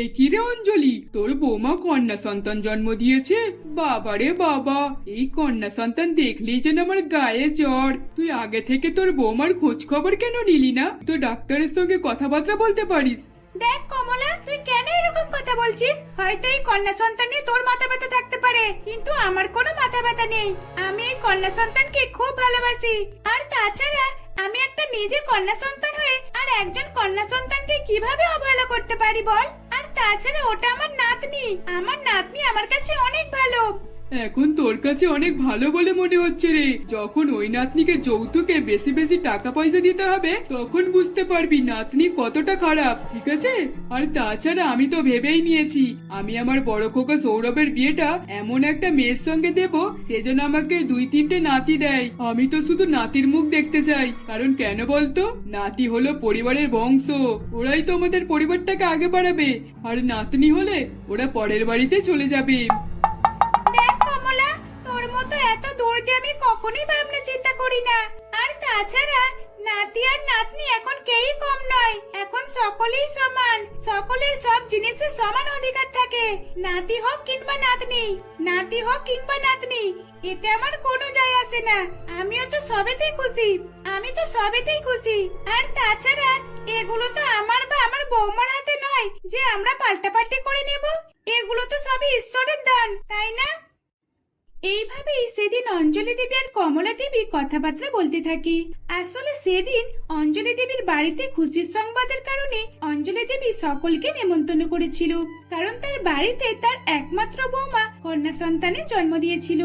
এ কি রে অঞ্জলি? তোর বৌমা কন্যা সন্তান জন্ম দিয়েছে? বাবারে বাবা, এই কন্যা সন্তান দেখলেই যেন আমার গায়ে জ্বর। তুই আগে থেকে তোর বৌমার খোঁজ খবর কেন নিলি না? তো ডাক্তারের সঙ্গে কথাবার্তা বলতে পারিস। দেখ কমলা, তুই কেন এরকম কথা বলছিস? হয়তো এই কন্যা সন্তান তোর মাথা ব্যথা থাকতে পারে, কিন্তু আমার কোনো মাথা ব্যথা নেই। আমি এই কন্যা সন্তানকে খুব ভালোবাসি। আর তাছাড়া আমি একটা নিজে কন্যা সন্তান হয়ে আর একজন কন্যা সন্তানকে কীভাবে অবহেলা করতে পারি বল? আর তাছাড়া ওটা আমার নাতনি। আমার নাতনি আমার কাছে অনেক ভালো। এখন তোর কাছে অনেক ভালো বলে মনে হচ্ছে রে। যখন ওই নাতনিকে যৌতুকে বেশি বেশি টাকা পয়সা দিতে হবে, তখন বুঝতে পারবি নাতনি কতটা খারাপ, ঠিক আছে? আর তাছাড়া আমি তো ভেবেই নিয়েছি, আমি আমার বড় খোকা সৌরভের বিয়েটা এমন একটা মেয়ের সঙ্গে দেব সেজন্য আমাকে দুই তিনটে নাতি দেয়। আমি তো শুধু নাতির মুখ দেখতে চাই, কারণ কেন বলতো? নাতি হলো পরিবারের বংশ, ওরাই তো আমাদের পরিবারটাকে আগে বাড়াবে, আর নাতনি হলে ওরা পরের বাড়িতে চলে যাবে। দিয়ে আমি কখনোই ভাবনা চিন্তা করি না। আর তাছাড়া, নাতি আর নাতনি এখন কেউই কম নয়, এখন সকলেই সমান। সকলের সব জিনিসের সমান অধিকার থাকে। নাতি হোক কিংবা নাতনি, নাতি হোক কিংবা নাতনি, এতে আমার কোনো যায় আসে না। আমিও তো সবেতেই খুশি, আমি তো সবেতেই খুশি। আর তাছাড়া, এগুলো তো আমার বা আমার বৌমার হাতে নয় যে আমরা পাল্টাপাল্টি করে নেব। এগুলো তো সবই ঈশ্বরের দান, তাই না? এইভাবেই সেদিন অঞ্জলি দেবী আর কমলা দেবী কথাবার্তা বলতে থাকে। আসলে সেদিন অঞ্জলি দেবীর বাড়িতে খুশির সংবাদের কারণে অঞ্জলি দেবী সকলকে নেমন্তন্ন করেছিল, কারণ তার বাড়িতে তার একমাত্র বৌমা কন্যা সন্তানের জন্ম দিয়েছিল।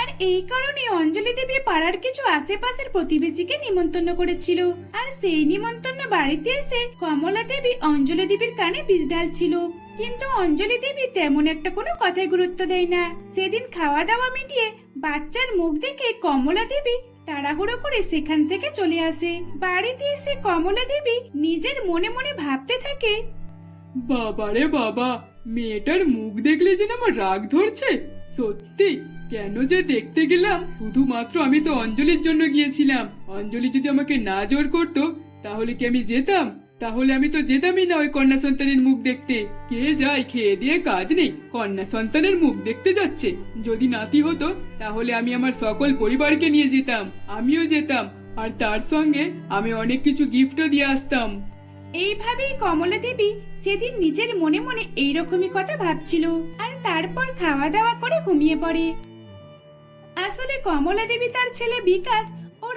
আর এই কারণে অঞ্জলি দেবী পাড়ার কিছু আশেপাশের প্রতিবেশীকে নিমন্ত্রণ করেছিল। আর সেই নিমন্ত্রণ বাড়িতে এসে কমলা দেবী অঞ্জলি দেবীর কানে বীজ ঢালছিল। কিন্তু অঞ্জলি দেবী তেমন একটা কোনো কথায় গুরুত্ব দেয় না। সেদিন খাওয়া দাওয়া মিটিয়ে বাচ্চার মুখ দেখে কমলা দেবী তাড়াহুড়ো করে সেখান থেকে চলে আসে। বাড়িতে এসে কমলা দেবী নিজের মনে মনে ভাবতে থাকে, বাবারে বাবা, মেয়েটার মুখ দেখলে যেন আমার রাগ ধরছে। সত্যি, কেন যে দেখতে গেলাম, শুধুমাত্র আমি তো অঞ্জলির জন্য গিয়েছিলাম। অঞ্জলি যদি আমাকে না জোর করতো, তাহলে কি আমি যেতাম? তাহলে আমি তো যেতামই না ওই কন্যা সন্তানের মুখ দেখতে। কে যায় খেয়ে দিয়ে কাজ নেই, কন্যা সন্তানের মুখ দেখতে যাচ্ছে। যদি নাতি হতো, তাহলে আমি আমার সকল পরিবারকে নিয়ে যেতাম, আমিও যেতাম, আর তার সঙ্গে আমি অনেক কিছু গিফটও দিয়ে আসতাম। এইভাবেই কমলা দেবী সেদিন নিজের মনে মনে এইরকমই কথা ভাবছিল, আর তারপর খাওয়া দাওয়া করে ঘুমিয়ে পড়ে। আসলে কমলা দেবী তার ছেলে বিকাশ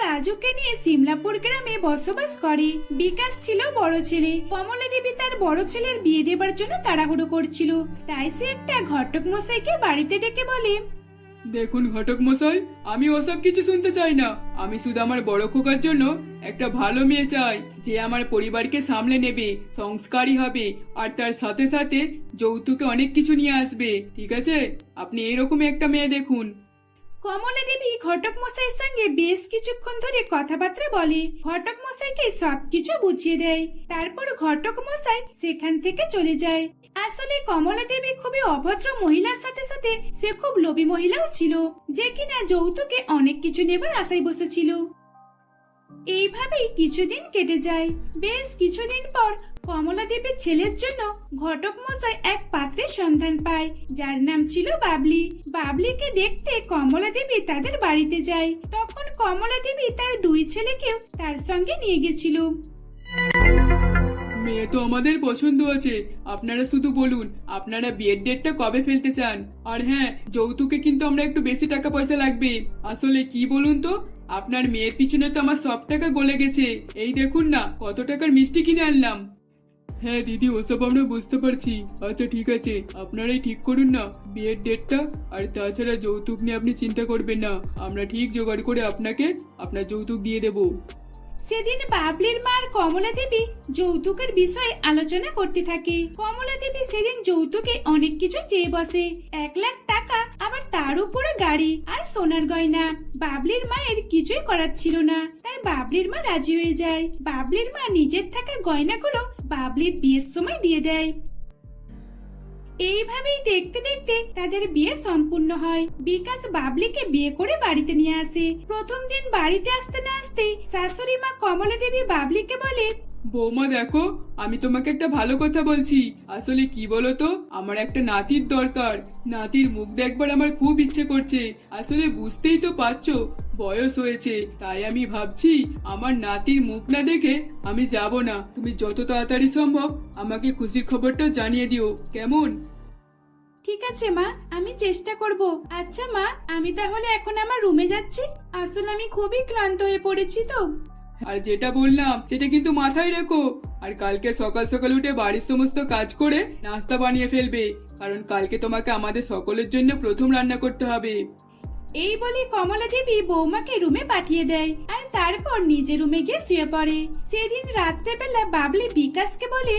রাজুকে নিয়ে সিমলাপুর গ্রামে বসবাস করে। বিকাশ ছিল বড় ছেলে। কমলা দেবী তার বড় ছেলের বিয়ে দেবার জন্য তাড়াহুড়ো করছিল। তাই সে একটা ঘটক মশাইকে বাড়িতে ডেকে বলে, দেখুন ঘটক মশাই, আমি ওসব কিছু শুনতে চাই না। আমি শুধু আমার বড় খোকার জন্য একটা ভালো মেয়ে চাই, যে আমার পরিবারকে সামলে নেবে, সংস্কারী হবে, আর তার সাথে সাথে যৌতুকে অনেক কিছু নিয়ে আসবে। ঠিক আছে? আপনি এরকম একটা মেয়ে দেখুন। কমলা দেবী ঘটক মশাইয়ের সঙ্গে বেশ কিছুক্ষণ ধরে কথাবার্তা বলে। ঘটক মশাইকে সবকিছু বুঝিয়ে দেয়। তারপর ঘটক মশাই সেখান থেকে চলে যায়। আসলে কমলা দেবী খুবই অভদ্র মহিলার সাথে সাথে সে খুব লোভী মহিলাও ছিল, যে কিনা যৌতুকে অনেক কিছু নেবার আশায় বসেছিল। এইভাবেই কিছুদিন কেটে যায়। বেশ কিছুদিন পর কমলা দেবীর ছেলের জন্য ঘটক মশাই এক পাত্রের সন্ধান পায়। যার নাম ছিল বাবলি। বাবলিকে দেখতে কমলা দেবী তাদের বাড়িতে যায়। তখন কমলা দেবী তার দুই ছেলেকেও তার সঙ্গে নিয়ে গেছিল। মেয়ে তো আমাদের পছন্দ আছে। আপনারা শুধু বলুন, আপনারা বিয়ের ডেটটা কবে ফেলতে চান? আর হ্যাঁ যৌতুকে কিন্তু আমরা একটু বেশি টাকা পয়সা লাগবে। আসলে কি বলুন তো? আপনার মেয়ের পিছনে তো আমার সব টাকা গলে গেছে। এই দেখুন না, কত টাকার মিষ্টি কিনে আনলাম। হ্যাঁ দিদি, ওসব আমরা বুঝতে পারছি। আচ্ছা ঠিক আছে। আপনারাই ঠিক করুন না, বিয়ের ডেটটা। আর তাছাড়া যৌতুক নিয়ে আপনি চিন্তা করবেন না। আমরা ঠিক জোগাড় করে আপনাকে আপনার যৌতুক দিয়ে দেবো। সেদিন বাবলির মার কমলা দেবী যৌতুকের বিষয়ে আলোচনা করতে থাকে। কমলা দেবী সেদিন যৌতুকে অনেক কিছু চেয়ে বসে। এক লাখ টাকা আবার তার উপরে গাড়ি আর সোনার গয়না। বাবলির মায়ের কিছুই করার ছিল না। তাই বাবলির মা রাজি হয়ে যায়। বাবলির মা নিজের থাকা গয়নাগুলো বাবলির বিয়ের সময় দিয়ে দেয়। এইভাবেই দেখতে দেখতে তাদের বিয়ে সম্পূর্ণ হয়। বিকাশ বাবলিকে বিয়ে করে বাড়িতে নিয়ে আসে। প্রথম দিন বাড়িতে আসতে না আসতে শাশুড়ি মা কমলা দেবী বাবলিকে বলে বৌমা দেখো, আমি তোমাকে একটা ভালো কথা বলছি। আসলে কি বলো তো আমার একটা নাতির দরকার। নাতির মুখ দেখবার আমার খুব ইচ্ছে করছে। আসলে বুঝতেই তো পারছ, বয়স হয়েছে। তাই আমি ভাবছি, আমার নাতির মুখ না দেখে আমি যাব না। তুমি যত তাড়াতাড়ি সম্ভব আমাকে খুশির খবরটা জানিয়ে দিও। কেমন? ঠিক আছে, মা। আমি চেষ্টা করব। আচ্ছা মা, আমি তাহলে এখন আমার রুমে যাচ্ছি। আসলে আমি খুবই ক্লান্ত হয়ে পড়েছি তো। আর যেটা বললাম, সেটা কিন্তু মাথায় রেখো। আর কালকে সকাল সকাল উঠে বাড়ির সমস্ত কাজ করে নাস্তা বানিয়ে ফেলবে। কারণ কালকে তোমাকে আমাদের সকলের জন্য প্রথম রান্না করতে হবে। এই বলে কমলা দেবী বৌমাকে রুমে পাঠিয়ে দেয় আর তারপর নিজের রুমে গিয়ে শুয়ে পড়ে। সেদিন রাত্রেবেলা বাবলি বিকাশকে বলে,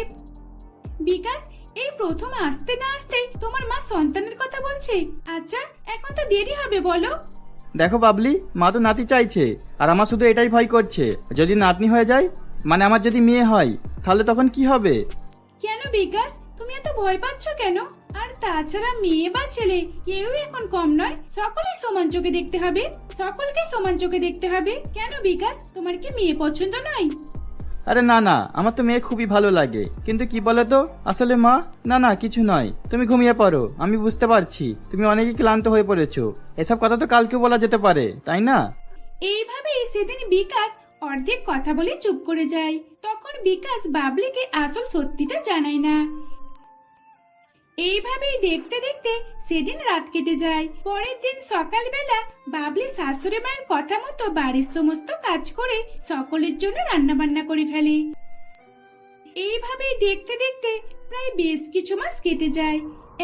বিকাশ, এই প্রথম আসতে না আসতে তোমার মা সন্তানের কথা বলছে। আচ্ছা এখন তো দেরি হবে, বলো। দেখো বাবলি, মা তো নাতি চাইছে, আর আমার শুধু এটাই ভয় করছে। যদি নাতনি হয়ে যায় মানে আমার যদি মেয়ে হয়, তাহলে তখন কি হবে? কেন বিকাশ? তুমি এত ভয় পাচ্ছ কেন? আর তাছাড়া মেয়ে বা ছেলে কেউ এখন কম নয়। সকলেই সমান চোখে দেখতে হবে। সকলকে সমান চোখে দেখতে হবে। কেন বিকাশ? তোমার কি মেয়ে পছন্দ নয়? আরে না না, আমার তো মেয়ে খুবই ভালো লাগে। কিন্তু কি বলো তো আসলে মা, না না, কিছু নয়। তুমি ঘুমিয়ে পড়ো, আমি বুঝতে পারছি। তুমি অনেকই ক্লান্ত হয়ে পড়েছো। এসব কথা তো কালকেও বলা যেতে পারে, তাই না? এইভাবে সেদিন বিকাশ অর্ধেক কথা বলে চুপ করে যায়। তখন বিকাশ বাবলিকে আসল সত্যিটা জানায় না। এইভাবেই দেখতে দেখতে সেদিন রাত কেটে যায়। পরের দিন সকালবেলা বাবলি শাশুড়ি মায়ের কথা মতো বাড়ির সমস্ত কাজ করে সকলের জন্য রান্না বান্না করে ফেলে। এইভাবেই দেখতে দেখতে প্রায় বেশ কিছু মাস কেটে যায়।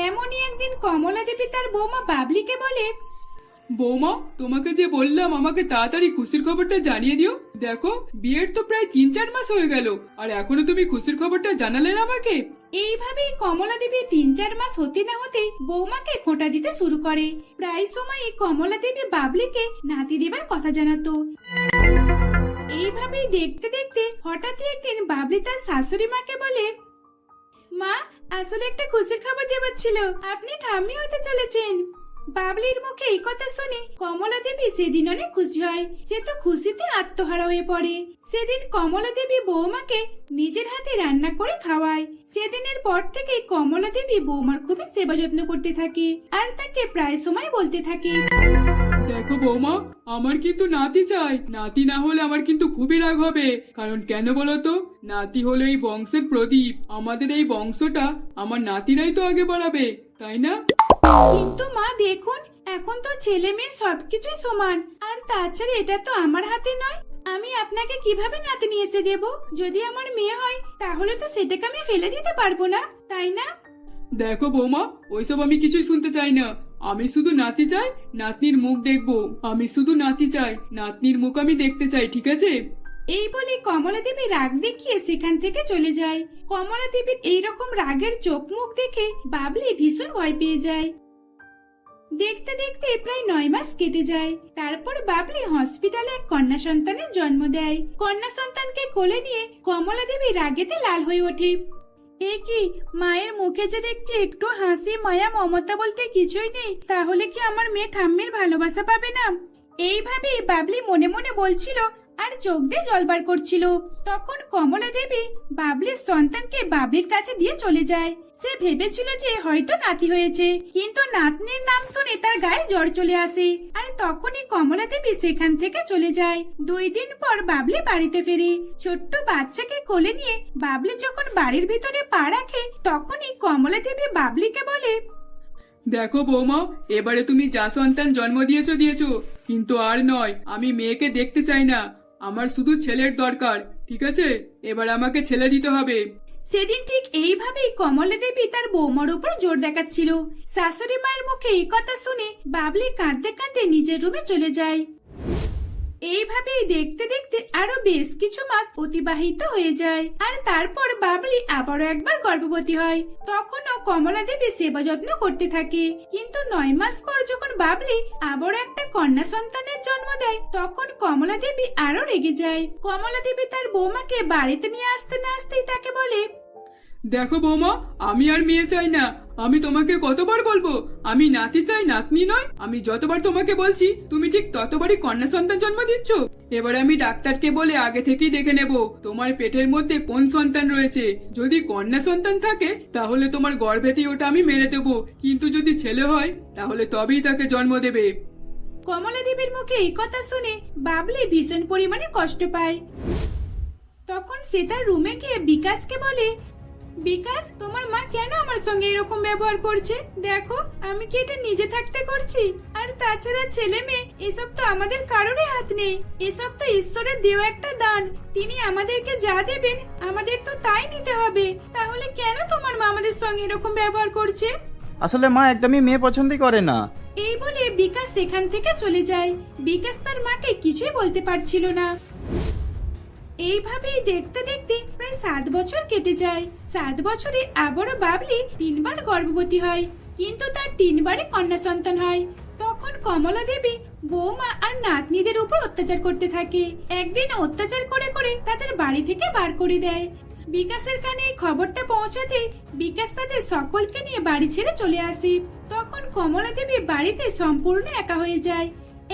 এমনই একদিন কমলা দেবী তার বৌমা বাবলিকে বলে বৌমা, তোমাকে যে বললাম, আমাকে তাড়াতাড়ি খুশির খবরটা জানিয়ে দিও। দেখো, বিয়ের তো প্রায় তিন চার মাস হয়ে গেল, আর এখনও তুমি খুশির খবরটা জানালে না আমাকে? এইভাবেই কমলা দেবী তিন চার মাস হতে না হতে বৌমাকে খোঁটা দিতে শুরু করে। প্রায় সময়ই কমলা দেবী বাবলিকে নাতি দেবার কথা জানাতো। এইভাবেই দেখতে দেখতে হঠাৎই একদিন বাবলি তার শাশুড়ি মাকে বলে, মা, আসলে একটা খুশির খবর দেবার ছিল। আপনি ঠাম্মি হতে চলেছেন। বাবলির মুখে এই কথা শুনে কমলা দেবী সেদিন অনেক খুশি হয়। সে তো খুশিতে আত্মহারা হয়ে পড়ে। সেদিন কমলা দেবী বৌমাকে নিজের হাতে রান্না করে খাওয়ায়। সেদিনের পর থেকে কমলা দেবী বৌমার খুবই সেবা যত্ন করতে থাকে আর তাকে প্রায় সময় বলতে থাকে। দেখো বৌমা, আমার কিন্তু নাতি চাই। নাতি না হলে আমার কিন্তু খুবই রাগ হবে। কারণ কেন বলো তো? নাতি হলো এই বংশের প্রদীপ। আমাদের এই বংশটা আমার নাতিরাই তো আগে বাড়াবে, তাই না? কিন্তু মা, দেখুন, এখন তো ছেলে মেয়ে সবকিছুই সমান। আর তাছাড়া এটা তো আমার হাতে নয়। আমি আপনাকে কীভাবে নাতি নিয়ে এসে দেব? যদি আমার মেয়ে হয়, তাহলে তো সেটাকে আমি ফেলে দিতে পারব না, তাই না? দেখো বৌমা, ওইসব আমি কিছুই শুনতে চাই না। আমি শুধু নাতি চাই, নাতনির মুখ দেখব। আমি শুধু নাতি চাই, নাতনির মুখ আমি দেখতে চাই, ঠিক আছে? এই বলে কমলা দেবী রাগ দেখিয়ে সেখান থেকে চলে যায়। কমলা দেবীর এইরকম রাগের চোখ মুখ দেখে বাবলি ভীষণ ভয় পেয়ে যায়। দেখতে দেখতে প্রায় নয় মাস কেটে যায়। তারপর বাবলি হসপিটালে এক কন্যা সন্তানের জন্ম দেয়। কন্যা সন্তানকে কোলে নিয়ে কমলা দেবী রাগেতে লাল হয়ে ওঠে। এ কি, মায়ের মুখে যে দেখছি একটু হাসি, মায়া, মমতা বলতে কিছুই নেই, তাহলে কি আমার মেয়ে ঠাম্মির ভালোবাসা পাবে না? এইভাবেই বাবলি মনে মনে বলছিল আর চোখ দিয়ে জল বার করছিল। তখন কমলা দেবী বাবলির সন্তানকে বাবলির কাছে দিয়ে চলে যায়। সে ভেবেছিল যে হয়তো নাতি হয়েছে, কিন্তু নাতনির নাম শুনে তার গায়ে জ্বর চলে আসে। আর তখনই কমলা দেবী সেখান থেকে চলে যায়। দুই দিন পর বাবলি বাড়িতে ফেরে। ছোট্ট বাচ্চাকে কোলে নিয়ে বাবলি যখন বাড়ির ভিতরে পা রাখে, তখনই কমলা দেবী বাবলিকে বলে, দেখো বৌমা, এবারে তুমি যা সন্তান জন্ম দিয়েছ দিয়েছ, কিন্তু আর নয়, আমি মেয়েকে দেখতে চাই না। আমার শুধু ছেলের দরকার, ঠিক আছে? এবার আমাকে ছেলে দিতে হবে। সেদিন ঠিক এইভাবেই কমলা দেবী তার বৌমার উপর জোর দেখাচ্ছিল। শাশুড়ি মায়ের মুখে এই কথা শুনে বাবলি কাঁদতে কাঁদতে নিজের রুমে চলে যায়। এইভাবেই দেখতে দেখতে আরও বেশ কিছু মাস অতিবাহিত হয়ে যায়। আর তারপর বাবলি আবারও একবার গর্ভবতী হয়। তখনও কমলা দেবী সেবা যত্ন করতে থাকে। কিন্তু নয় মাস পর যখন বাবলি আবারও একটা কন্যা সন্তানের জন্ম দেয়, তখন কমলা দেবী আরও রেগে যায়। কমলা দেবী তার বৌমাকে বাড়িতে নিয়ে আসতে না আসতেই তাকে বলে দেখো বৌমা, আমি আর মেয়ে চাই না। আমি তোমাকে কতবার বলব, আমি নাতি চাই, নাতনি নয়। আমি যতবার তোমাকে বলছি, তুমি ঠিক ততবারই কন্যা সন্তান জন্ম দিচ্ছ। এবার আমি ডাক্তারকে বলে আগে থেকেই দেখে নেব, তোমার পেটের মধ্যে কোন সন্তান রয়েছে। যদি কন্যা সন্তান থাকে, তাহলে তোমার গর্ভেতেই ওটা আমি মেরে দেবো। কিন্তু যদি ছেলে হয়, তাহলে তবেই তাকে জন্ম দেবে। কমলা দেবীর মুখে এই কথা শুনে বাবলি ভীষণ পরিমাণে কষ্ট পায়। তখন সে তার রুমে গিয়ে বিকাশকে বলে বিকাশ তোমার মা কেন আমার সঙ্গে এরকম ব্যবহার করছে? দেখো আমি কি এটা নিজে থাকতে করছি? আর তাছাড়া ছেলে মেয়ে এসব তো আমাদের কারোরই হাত নেই। এসব তো ঈশ্বরের দেওয়া একটা দান। তিনি আমাদেরকে যা দেবেন আমাদের তো তাই নিতে হবে। তাহলে কেন তোমার মা আমাদের সঙ্গে এরকম ব্যবহার করছে? আসলে মা একদমই মেয়ে পছন্দই করে না। এই বলে বিকাশ সেখান থেকে চলে যায়। বিকাশ তার মাকে কিছুই বলতে পারছিল না। এইভাবেই দেখতে দেখতে প্রায় সাত বছর কেটে যায়। সাত বছরে আবারও বাবলি তিনবার গর্ভবতী হয়, কিন্তু তার তিনবারই কন্যা সন্তান হয়। তখন কমলা দেবী বৌমা আর নাতনিদের উপর অত্যাচার করতে থাকে। একদিন অত্যাচার করে করে তাদের বাড়ি থেকে বার করে দেয়। বিকাশের কানে এই খবরটা পৌঁছাতে বিকাশ তাদের সকলকে নিয়ে বাড়ি ছেড়ে চলে আসে। তখন কমলা দেবী বাড়িতে সম্পূর্ণ একা হয়ে যায়।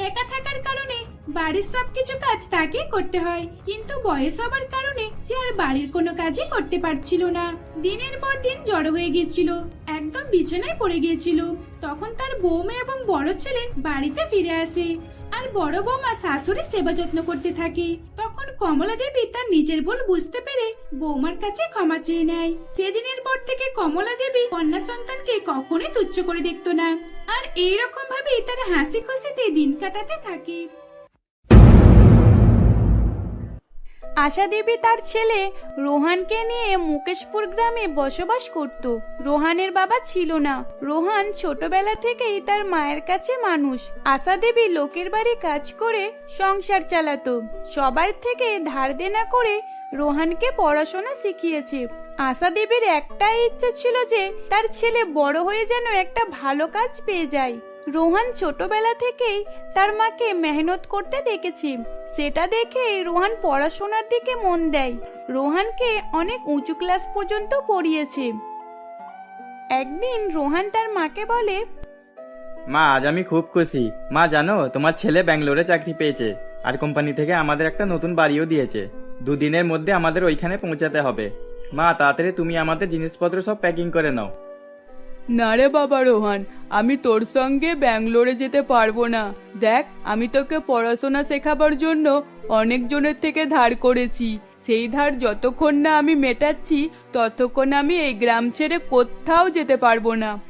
একা থাকার কারণে বাড়ির সব কিছু কাজ তাকেই করতে হয়। কিন্তু বয়স হবার কারণে সে আর বাড়ির কোনো কাজই করতে পারছিল না। দিনের পর দিন জড়ো হয়ে গিয়েছিল, একদম বিছানায় পড়ে গিয়েছিল। তখন তার বৌমা এবং বড় ছেলে বাড়িতে ফিরে আসে আর বড় বৌমা শাশুড়ি সেবা যত্ন করতে থাকে। তখন কমলা দেবী তার নিজের ভুল বুঝতে পেরে বৌমার কাছে ক্ষমা চেয়ে নেয়। সেদিনের পর থেকে কমলা দেবী কন্যা সন্তানকে কখনোই তুচ্ছ করে দেখতো না। আর এইরকম ভাবেই তার হাসি খুশিতে দিন কাটাতে থাকে। আশা দেবী তার ছেলে রোহানকে নিয়ে মুকেশপুর গ্রামে বসবাস করত। রোহানের বাবা ছিল না। রোহান ছোটবেলা থেকেই তার মায়ের কাছে মানুষ। আশা দেবী লোকের বাড়ি কাজ করে সংসার চালাতো। সবার থেকে ধার দেনা করে রোহানকে পড়াশোনা শিখিয়েছে। আশা দেবীর একটাই ইচ্ছে ছিল যে তার ছেলে বড় হয়ে যেন একটা ভালো কাজ পেয়ে যায়। রোহান ছোটবেলা থেকেই তার মাকে মেহনত করতে দেখেছি। সেটা দেখে রোহান পড়াশোনার দিকে মন দেয়। রোহানকে অনেক উঁচু ক্লাস পর্যন্ত পড়িয়েছে। একদিন রোহান তার মাকে বলে, মা, আজ আমি খুব খুশি। মা, জানো, তোমার ছেলে ব্যাঙ্গালোরে চাকরি পেয়েছে আর কোম্পানি থেকে আমাদের একটা নতুন বাড়িও দিয়েছে। দুদিনের মধ্যে আমাদের ওইখানে পৌঁছাতে হবে। মা, তাড়াতাড়ি তুমি আমাদের জিনিসপত্র সব প্যাকিং করে নাও। না রে বাবা রোহান, আমি তোর সঙ্গে ব্যাঙ্গালোরে যেতে পারব না। দেখ, আমি তোকে পড়াশোনা শেখাবার জন্য অনেক জনের থেকে ধার করেছি। সেই ধার যতক্ষণ না আমি মেটাচ্ছি, ততক্ষণ আমি এই গ্রাম ছেড়ে কোথাও যেতে পারব না।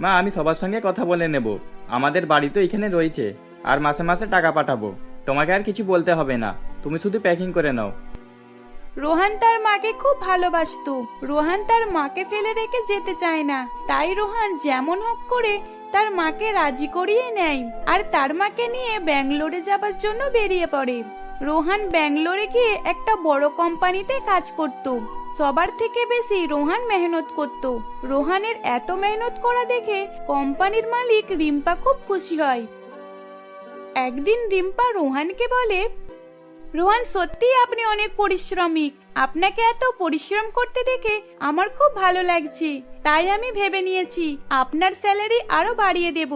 মা, আমি সবার সঙ্গে কথা বলে নেব। আমাদের বাড়ি তো এখানে রয়েছে। আর মাসে মাসে টাকা পাঠাবো। তোমাকে আর কিছু বলতে হবে না। তুমি শুধু প্যাকিং করে নাও। রোহান তার মাকে খুব ভালোবাসতো। রোহান তার মাকে ফেলে রেখে যেতে চায় না। তাই রোহান যেমন হোক করে তার মাকে রাজি করিয়ে নেয় আর তার মাকে নিয়ে ব্যাঙ্গালোরে যাবার জন্য বেরিয়ে পড়ে। রোহান ব্যাঙ্গালোরে গিয়ে একটা বড় কোম্পানিতে কাজ করত। সবার থেকে বেশি রোহান মেহনত করত। রোহানের এত মেহনত করা দেখে কোম্পানির মালিক রিম্পা খুব খুশি হয়। একদিন রিম্পা রোহানকে বলে রোহান সত্যি আপনি অনেক পরিশ্রমিক আপনাকে এত পরিশ্রম করতে দেখে আমার খুব ভালো লাগছে। তাই আমি ভেবে নিয়েছি আপনার স্যালারি আরও বাড়িয়ে দেব।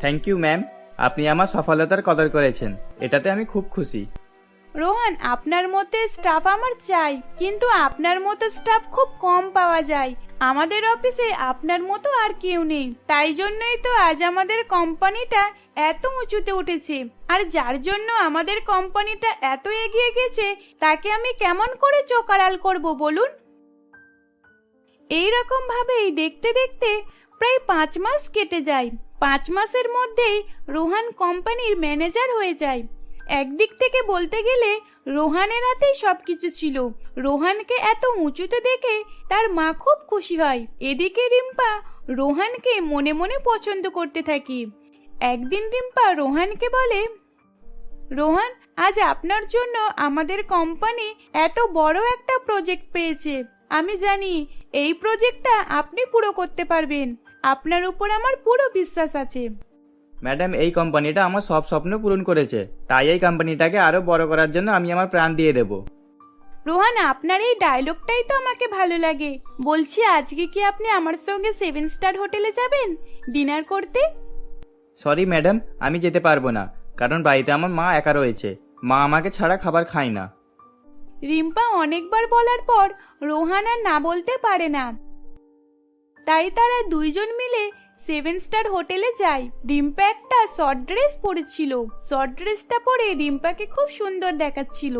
থ্যাংক ইউ ম্যাম আপনি আমার সফলতার কদর করেছেন। এটাতে আমি খুব খুশি। রোহান আপনার মতে স্টাফ আমার চাই কিন্তু আপনার মতো স্টাফ খুব কম পাওয়া যায়। আমাদের অফিসে আপনার মতো আর কেউ নেই। তাই জন্যই তো আজ আমাদের কোম্পানিটা এত উঁচুতে উঠেছে। আর যার জন্য আমাদের কোম্পানিটা এত এগিয়ে গেছে, তাকে আমি কেমন করে চোখ আড়াল করব বলুন? এই রকম ভাবেই দেখতে দেখতে প্রায় পাঁচ মাস কেটে যায়। পাঁচ মাসের মধ্যেই রোহান কোম্পানির ম্যানেজার হয়ে যায়। একদিক থেকে বলতে গেলে রোহানের হাতেই সবকিছু ছিল। রোহানকে এত উঁচুতে দেখে তার মা খুব খুশি হয়। এদিকে রিম্পা রোহানকে মনে মনে পছন্দ করতে থাকি। একদিন রিম্পা রোহানকে বলে রোহান আজ আপনার জন্য আমাদের কোম্পানি এত বড় একটা প্রজেক্ট পেয়েছে। আমি জানি এই প্রজেক্টটা আপনি পুরো করতে পারবেন। আপনার উপর আমার পুরো বিশ্বাস আছে। ম্যাডাম এই কোম্পানিটা আমার সব স্বপ্ন পূরণ করেছে। তাই এই কোম্পানিটাকে আরও বড় করার জন্য আমি আমার প্রাণ দিয়ে দেব। রোহান আপনার এই ডায়লগটাই তো আমাকে ভালো লাগে। বলছি আজকে কি আপনি আমার সঙ্গে সেভেন স্টার হোটেলে যাবেন? ডিনার করতে? সরি, ম্যাডাম, আমি যেতে পারব না, কারণ বাড়িতে আমার মা একা রয়েছে। মা আমাকে ছাড়া খাবার খায় না। রিম্পা অনেকবার বলার পর রোহান আর না বলতে পারে না। তাই তারা দুইজন মিলে সেভেন স্টার হোটেলে যায় রিম্পা একটা শর্ট ড্রেস পরেছিল। শর্ট ড্রেসটা পরে রিম্পাকে খুব সুন্দর দেখাচ্ছিল।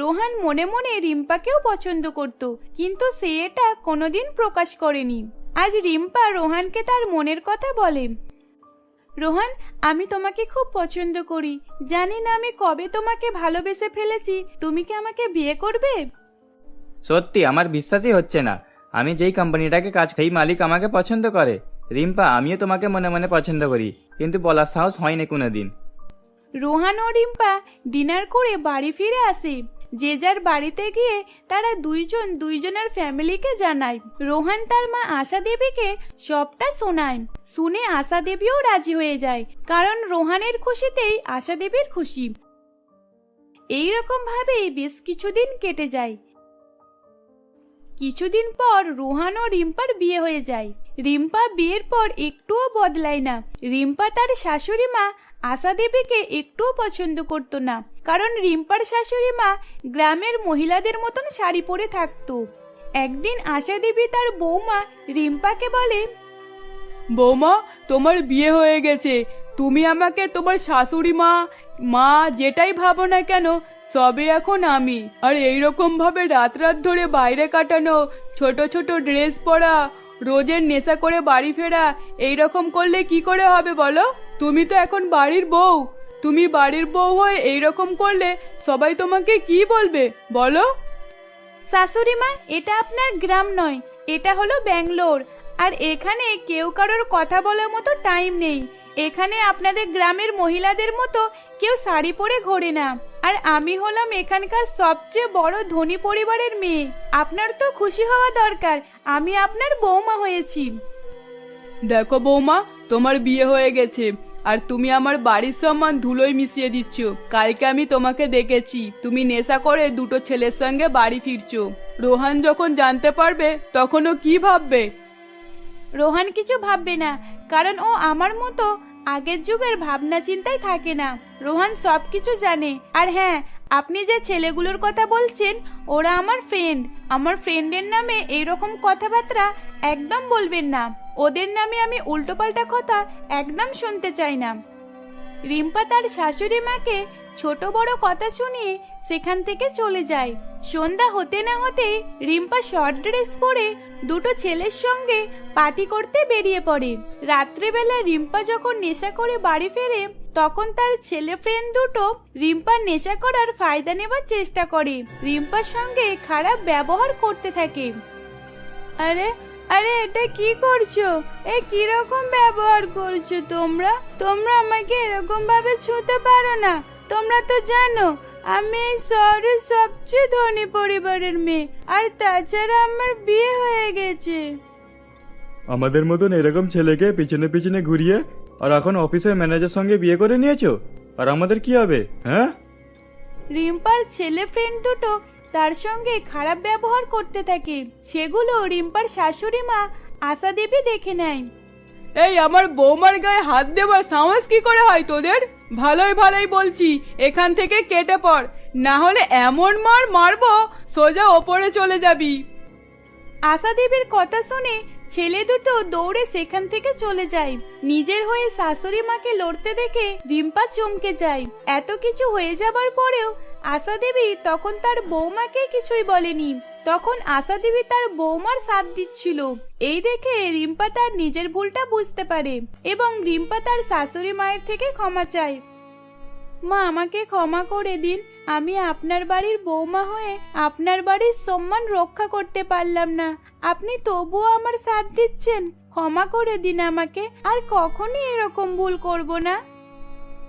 রোহান মনে মনে রিম্পাকেও পছন্দ করত, কিন্তু সে এটা কোনোদিন প্রকাশ করেনি। আজ রিম্পা রোহানকে তার মনের কথা বলে রোহান আমি তোমাকে খুব পছন্দ করি। জানি না আমি কবে তোমাকে ভালোবেসে ফেলেছি। তুমি কি আমাকে বিয়ে করবে? সত্যি আমার বিশ্বাসই হচ্ছে না। আমি যেই কোম্পানিটাকে কাজ সেই মালিক আমাকে পছন্দ করে। রিম্পা আমিও তোমাকে মনে মনে পছন্দ করি কিন্তু বলার সাহস হয়নি কোনোদিন। রোহান ও রিম্পা ডিনার করে বাড়ি ফিরে আসে। যে যার বাড়িতে গিয়ে তারা দুইজন দুইজনের ফ্যামিলিকে জানায়। রোহান তার মা আশা দেবীকে সবটা শোনায়। শুনে আশা দেবীও রাজি হয়ে যায়, কারণ রোহানের খুশিতেই আশা দেবীর খুশি। এইরকম ভাবেই বেশ কিছুদিন কেটে যায়। কিছুদিন পর রোহান ও রিম্পার বিয়ে হয়ে যায়। রিম্পা বিয়ের পর একটুও বদলায় না। রিম্পা তার শাশুড়ি মা আশা দেবীকে একটুও পছন্দ করতো না, কারণ রিম্পার শাশুড়ি মা গ্রামের মহিলাদের মতন শাড়ি পরে থাকতো। একদিন আশা দেবী তার বৌমা রিম্পাকে বলে, বৌমা, তোমার বিয়ে হয়ে গেছে। তুমি আমাকে তোমার শাশুড়ি মা মা যেটাই ভাবো না কেন, সবে এখন আমি। আর এইরকম ভাবে রাত রাত ধরে বাইরে কাটানো ছোট ছোট ড্রেস পরা রোজের নেশা করে বাড়ি ফেরা এই রকম করলে কি করে হবে বলো? তুমি তো এখন বাড়ির বউ। তুমি বাড়ির বউ হয়ে এই রকম করলে সবাই তোমাকে কি বলবে, বলো? শাশুড়ি মা, এটা আপনার গ্রাম নয়, এটা হলো ব্যাঙ্গলোর। আর এখানে কেউ কারোর কথা বলার মতো টাইম নেই। এখানে আপনাদের গ্রামের মহিলাদের মতো কেউ শাড়ি পরে ঘোরে না। আর আমি হলাম এখানকার সবচেয়ে বড় ধনী পরিবারের মেয়ে। আপনার তো খুশি হওয়া দরকার আমি আপনার বৌমা হয়েছি। দেখো বৌমা তোমার বিয়ে হয়ে গেছে আর তুমি আমার বাড়ির সম্মান ধুলোয় মিশিয়ে দিচ্ছ। কালকে আমি তোমাকে দেখেছি তুমি নেশা করে দুটো ছেলের সঙ্গে বাড়ি ফিরছো। রোহান যখন জানতে পারবে তখন ও কি ভাববে? রোহান কিছু ভাববে না কারণ ও আমার মতো আগের যুগের ভাবনা চিন্তাই থাকে না। রোহান সব কিছু জানে। আর হ্যাঁ আপনি যে ছেলেগুলোর কথা বলছেন, ওরা আমার ফ্রেন্ড আমার ফ্রেন্ডের নামে এইরকম কথাবার্তা একদম বলবেন না। ওদের নামে আমি উল্টোপাল্টা কথা একদম শুনতে চাই না। রিম্পা তার শাশুড়ি মাকে ছোট বড় কথা শুনিয়ে সেখান থেকে চলে যায়। সন্ধ্যা হতে না হতে রিম্পা শর্ট ড্রেস পরে দুটো ছেলের সঙ্গে পার্টি করতে বেরিয়ে পড়ে। রাত্রেবেলা রিম্পা যখন নেশা করে বাড়ি ফেরে, তখন তার ছেলে ফ্রেন্ড দুটো রিম্পার নেশা করার ফায়দা নেবার চেষ্টা করে। রিম্পার সঙ্গে খারাপ ব্যবহার করতে থাকে। আরে আরে, এটা কি করছ? এ কি রকম ব্যবহার করছ তোমরা? তোমরা আমাকে এরকম ভাবে ছুঁতে পারো না। তোমরা তো জানো আমি এই শহরের সবচেয়ে ধনী পরিবারের মেয়ে। আর তাছাড়া আমার বিয়ে হয়ে গেছে। আমাদের মতন এরকম ছেলেকে পিছনে পিছনে ঘুরিয়ে আর এখন অফিসের ম্যানেজার সঙ্গে বিয়ে করে নিয়েছো? আর আমাদের কি হবে হ্যাঁ? রিম্পার ছেলে ফ্রেন্ড দুটো তার সঙ্গে খারাপ ব্যবহার করতে থাকে। সেগুলো রিম্পার শাশুড়ি মা আশা দেবী দেখে নেয়। এই আমার বৌমার গায়ে হাত দেবার সাহস কি করে হয় তোদের? ভালোই ভালোই বলছি, এখান থেকে কেটে পড়। না হলে এমন মার মারবো, সোজা ওপরে চলে যাবি। আশা দেবীর কথা শুনে ছেলে দুটো দৌড়ে সেখান থেকে চলে যায়। নিজের হয়ে শাশুড়ি মাকে লড়তে দেখে রিম্পা চমকে যায়। এত কিছু হয়ে যাবার পরেও আশা দেবী তখন তার বৌমাকে কিছুই বলেনি। তখন আশা দেবী তার বৌমার সাথ দিচ্ছিল। এই দেখে রিম্পা তার নিজের ভুলটা বুঝতে পারে এবং রিম্পা তার শাশুড়ি মায়ের থেকে ক্ষমা চায়। মা, আমাকে ক্ষমা করে দিন। আমি আপনার বাড়ির বৌমা হয়ে আপনার বাড়ির সম্মান রক্ষা করতে পারলাম না। আপনি তবুও আমার সাথ দিচ্ছেন। ক্ষমা করে দিন আমাকে। আর কখনই এরকম ভুল করব না।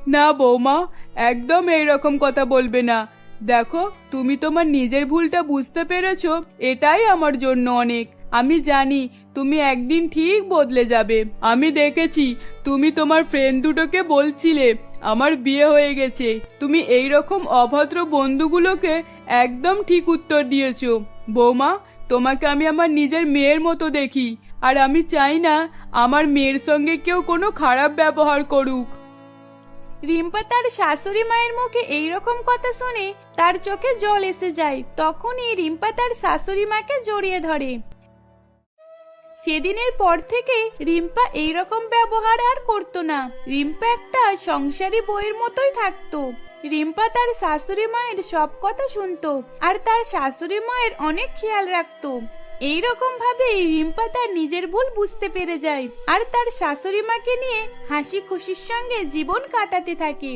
না বৌমা, একদম এইরকম কথা বলবে না। দেখো, তুমি তোমার নিজের ভুলটা বুঝতে পেরেছ, এটাই আমার জন্য অনেক। আমি জানি তুমি একদিন ঠিক বদলে যাবে। আমি দেখেছি তুমি তোমার ফ্রেন্ড দুটোকে বলছিলে, আমার বিয়ে হয়ে গেছে। তুমি এই রকম অভদ্র বন্ধুগুলোকে একদম ঠিক উত্তর দিয়েছ। বৌমা, তোমাকে আমি আমার নিজের মেয়ের মতো দেখি, আর আমি চাই না আমার মেয়ের সঙ্গে কেউ কোনো খারাপ ব্যবহার করুক। রিম্পা তার শাশুড়ি মায়ের মুখে এই রকম কথা শুনে তার চোখে জল এসে যায়। তখনই রিম্পা তার শাশুড়ি মাকে জড়িয়ে ধরে। সেদিনের পর থেকে রিম্পা এই রকম ব্যবহার আর করতো না। রিম্পা একটা সংসারী বইয়ের মতোই থাকতো। রিম্পা তার শাশুড়ি মায়ের সব কথা শুনতো আর তার শাশুড়ি মায়ের অনেক খেয়াল রাখতো। এই রকম ভাবে রিম্পা তার নিজের ভুল বুঝতে পেরে যায়। আর তার শাশুড়ি মাকে নিয়ে হাসি খুশির সঙ্গে জীবন কাটাতে থাকে।